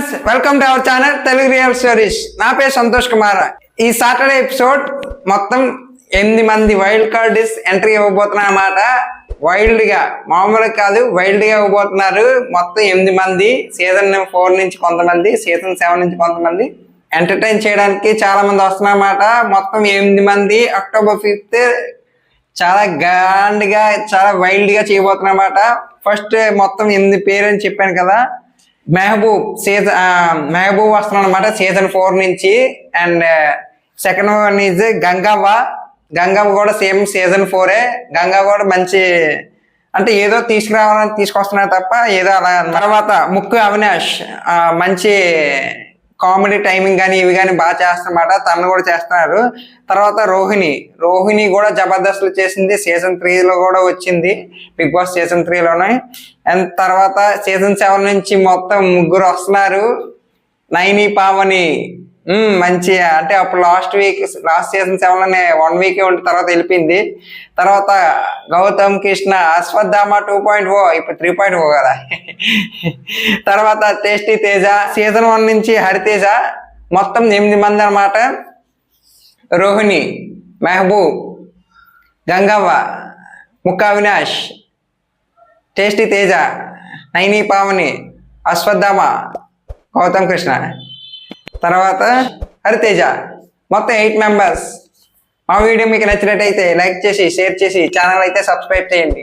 Friends welcome to our channel Telugu real stories. నా పేరు సంతోష్ కుమార్. ఈ సాటర్డే ఎపిసోడ్ మొత్తం ఎనిమిది మంది వైల్డ్ కార్డ్స్ ఎంట్రీ ఇవ్వబోతున్నారు అన్నమాట. వైల్డ్గా మామూలుగా కాదు వైల్డ్గా ఇవ్వబోతున్నారు. మొత్తం ఎనిమిది మంది సీజన్ ఫోర్ నుంచి కొంతమంది సీజన్ సెవెన్ నుంచి కొంతమంది ఎంటర్టైన్ చేయడానికి చాలా మంది వస్తున్నారు అన్నమాట. మొత్తం ఎనిమిది మంది అక్టోబర్ ఫిఫ్త్ చాలా గ్రాండ్గా చాలా వైల్డ్గా గా అన్నమాట. ఫస్ట్ మొత్తం ఎనిమిది పేరు అని చెప్పాను కదా. మెహబూబ్ సీజన్ మెహబూబ్ వస్తున్నాడు అనమాట సీజన్ ఫోర్ నుంచి. And second one is Gangavva. Gangavva కూడా సేమ్ సీజన్ ఫోరే. గంగవ్వ కూడా మంచి అంటే ఏదో తీసుకురావాలని తీసుకొస్తున్నారు తప్ప ఏదో అలా తర్వాత ముక్కు అవినాష్ మంచి కామెడీ టైమింగ్ కానీ ఇవి కానీ బాగా చేస్తున్నమాట. తను కూడా చేస్తున్నారు. తర్వాత రోహిణి. రోహిణి కూడా జబర్దస్త్లు చేసింది. సీజన్ త్రీలో కూడా వచ్చింది. బిగ్ బాస్ సీజన్ త్రీలోనే. అండ్ తర్వాత సీజన్ సెవెన్ నుంచి మొత్తం ముగ్గురు వస్తున్నారు. నైని పావని. మంచి అంటే అప్పుడు లాస్ట్ వీక్ లాస్ట్ సీజన్ సెవెన్లోనే వన్ వీక్ ఉంటే తర్వాత వెళ్ళిపోయింది. తర్వాత Gautam Krishna Ashwatthama two point O ఇప్పుడు త్రీ పాయింట్ ఓ కదా. తర్వాత టేస్టీ తేజ సీజన్ వన్ నుంచి హరితేజ మొత్తం ఎనిమిది మంది అనమాట రోహిణి మెహబూబ్ గంగవ్వ ముక్క అవినాష్ టేస్టీ తేజ నైని పావని అశ్వత్థామ గౌతమ్ కృష్ణ. తర్వాత హరితేజ మొత్తం ఎయిట్ మెంబర్స్. మా వీడియో మీకు నచ్చినట్టయితే లైక్ చేసి షేర్ చేసి ఛానల్ అయితే సబ్స్క్రైబ్ చేయండి.